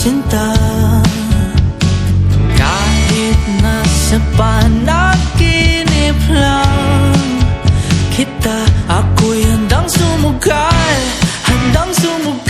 sinta Kahit nasa panaginip lang Kita Ako'y handang sumugal Handang sumugal